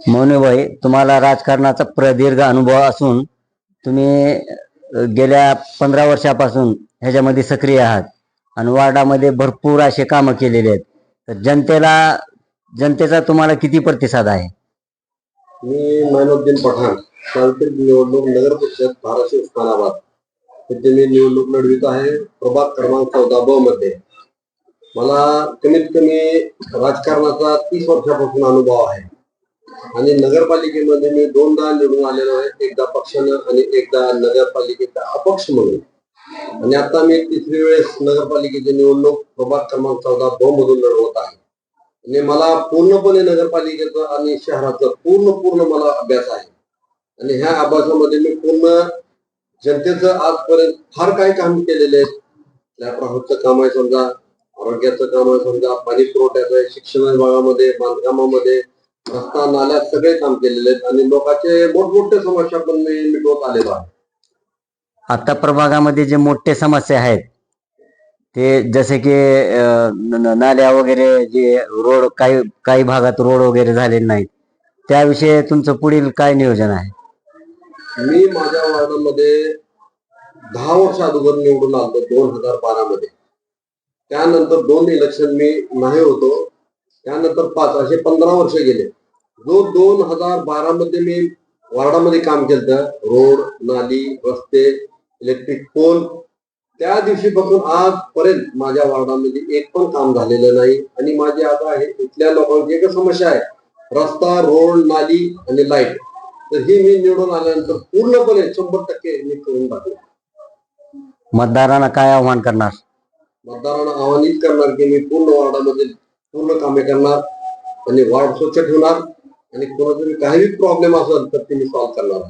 मौनीभाई तुम्हाला राजकारणाचा प्रदीर्घ अनुभव असून तुम्ही गेल्या पंधरा वर्षापासून ह्याच्यामध्ये सक्रिय आहात आणि वार्डामध्ये भरपूर असे कामं केलेले आहेत. तर जनतेला जनतेचा तुम्हाला किती प्रतिसाद आहे? मी मैनुद्दीन पठाण सार्वत्रिक निवडणूक नगर परिषद धाराशिव उस्मानाबाद. येथे मी निवडणूक लढवित आहे. प्रभाग क्रमांक चौदा ब मध्ये. मला कमीत कमी राजकारणाचा तीस वर्षापासून अनुभव आहे. आणि नगरपालिकेमध्ये मी दोनदा निवडून आलेलो आहे. एकदा पक्षानं आणि एकदा नगरपालिकेचा अपक्ष म्हणून. आणि आता मी तिसरी वेळेस नगरपालिकेची निवडणूक प्रभाग क्रमांक चौदा ब मधून लढवत आहे. आणि मला पूर्णपणे नगरपालिकेचं आणि शहराचा पूर्ण पूर्ण मला अभ्यास आहे. आणि ह्या अभ्यासामध्ये मी पूर्ण जनतेचं आजपर्यंत फार काही काम केलेले आहेत काम आहे समजा आरोग्याचं काम आहे समजा पाणी पुरवठ्याचं आहे शिक्षण विभागामध्ये बांधकामामध्ये रस्ता नाल्यात सगळे काम केलेले आहेत आणि लोकांचे मोठमोठे समस्या पण मी मिटवत आलेलो आहे. आता प्रभागामध्ये जे मोठे समस्या आहेत ते जसे की अ, न- न- नाल्या वगैरे जे रोड काही काही भागात रोड वगैरे झालेले नाहीत त्याविषयी तुमचं पुढील काय नियोजन आहे? मी माझ्या वार्डामध्ये दहा वर्ष अगोदर निवडून आलो दोन हजार बारा मध्ये त्यानंतर दोन इलेक्शन मी नाही होतो. त्यानंतर पाच असे पंधरा वर्ष गेले. जो दोन हजार बारा मध्ये मी वार्डामध्ये काम केलं रोड नाली रस्ते इलेक्ट्रिक पोल त्या दिवशीपासून आजपर्यंत माझ्या वार्डामध्ये एक पण काम झालेलं नाही. आणि माझी आता आहे इथल्या लोकांची एक समस्या आहे. रस्ता रोड नाली आणि लाइट. तर ही मी निवडून आल्यानंतर पूर्णपणे शंभर टक्के मी करून टाकले. मतदारांना काय आव्हान करणार? मतदारांना आवाहनित करणार की मी पूर्ण वार्डामध्ये पूर्ण कामे करणार आणि वार्ड स्वच्छ ठेवणार आणि कोणाचा काही प्रॉब्लेम असेल तर ते मी सॉल्व्ह करणार